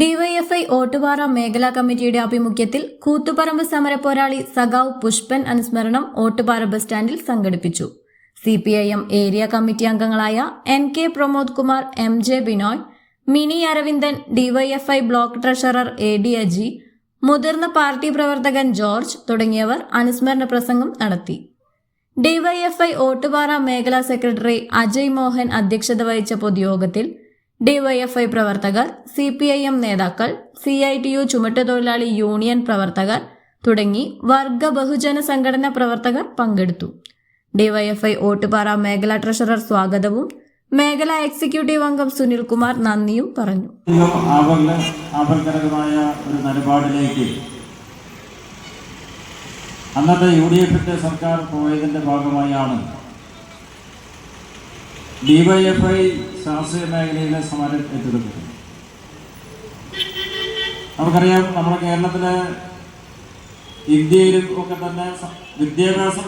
DYFI Ottupara മേഖലാ കമ്മിറ്റിയുടെ ആഭിമുഖ്യത്തിൽ കൂത്തുപറമ്പ് സമര പോരാളി സഖാവ് പുഷ്പൻ അനുസ്മരണം ഓട്ടുപാറ ബസ് സ്റ്റാൻഡിൽ സംഘടിപ്പിച്ചു. C P I M area committee അംഗങ്ങളായ N K Pramod Kumar M J Binoy Mini Aravindan DYFI block treasurer A D Aji മുതിർന്ന പാർട്ടി പ്രവർത്തകൻ ജോർജ് തുടങ്ങിയവർ അനുസ്മരണ പ്രസംഗം നടത്തി. ഡിവൈഎഫ്ഐ ഓട്ടുപാറ മേഖലാ സെക്രട്ടറി അജയ് മോഹൻ അധ്യക്ഷത വഹിച്ച പൊതുയോഗത്തിൽ ഡിവൈഎഫ്ഐ പ്രവർത്തകർ സി പി ഐ എം നേതാക്കൾ സി ഐ ടി യു ചുമട്ടുതൊഴിലാളി യൂണിയൻ പ്രവർത്തകർ തുടങ്ങി വർഗ ബഹുജന സംഘടനാ പ്രവർത്തകർ പങ്കെടുത്തു. ഡിവൈഎഫ്ഐ ഓട്ടുപാറ മേഖലാ ട്രഷറർ സ്വാഗതവും മേഖലാ എക്സിക്യൂട്ടീവ് അംഗം സുനിൽ സുനിൽകുമാർ നന്ദിയും പറഞ്ഞു. ഒരു നിലപാടിലേക്ക് അന്നത്തെ യു ഡി എഫിന്റെ സർക്കാർ പോയതിന്റെ ഭാഗമായാണ് ഡിവൈഎഫ്ഐ ശാസ്ത്രീയ മേഖലയിലെ സമരം ഏറ്റെടുക്കുന്നു. നമുക്കറിയാം നമ്മുടെ കേരളത്തിലെ ഇന്ത്യയിലും ഒക്കെ തന്നെ വിദ്യാഭ്യാസം